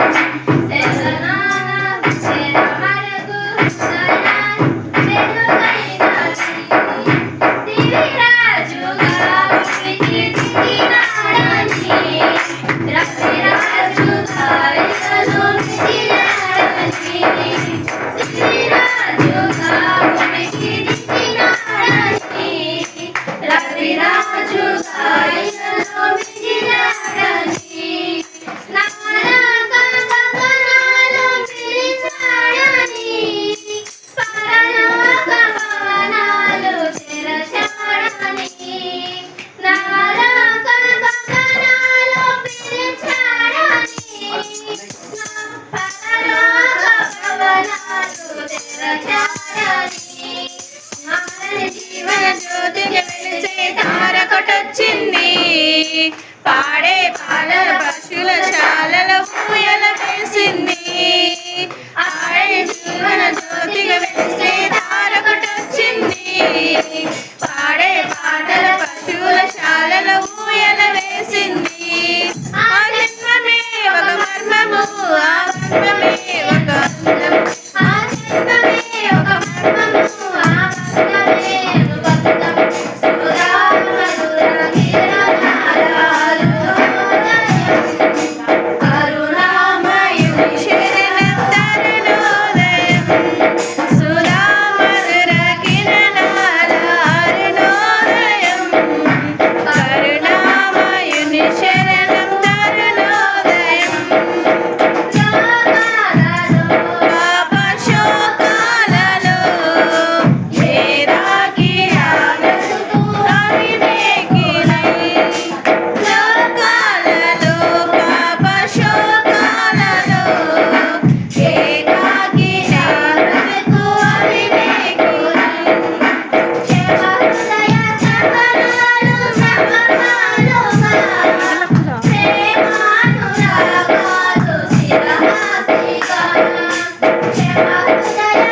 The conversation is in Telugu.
Thank you. జీవన జ్యోతికి వెలిచే తారకొటొచ్చింది. పాడే పాలన పశువుల శాలలో పూయల వేసింది ఆడే జీవన జ్యోతికి వెలిచే తారకొటొచ్చింది. Thank you.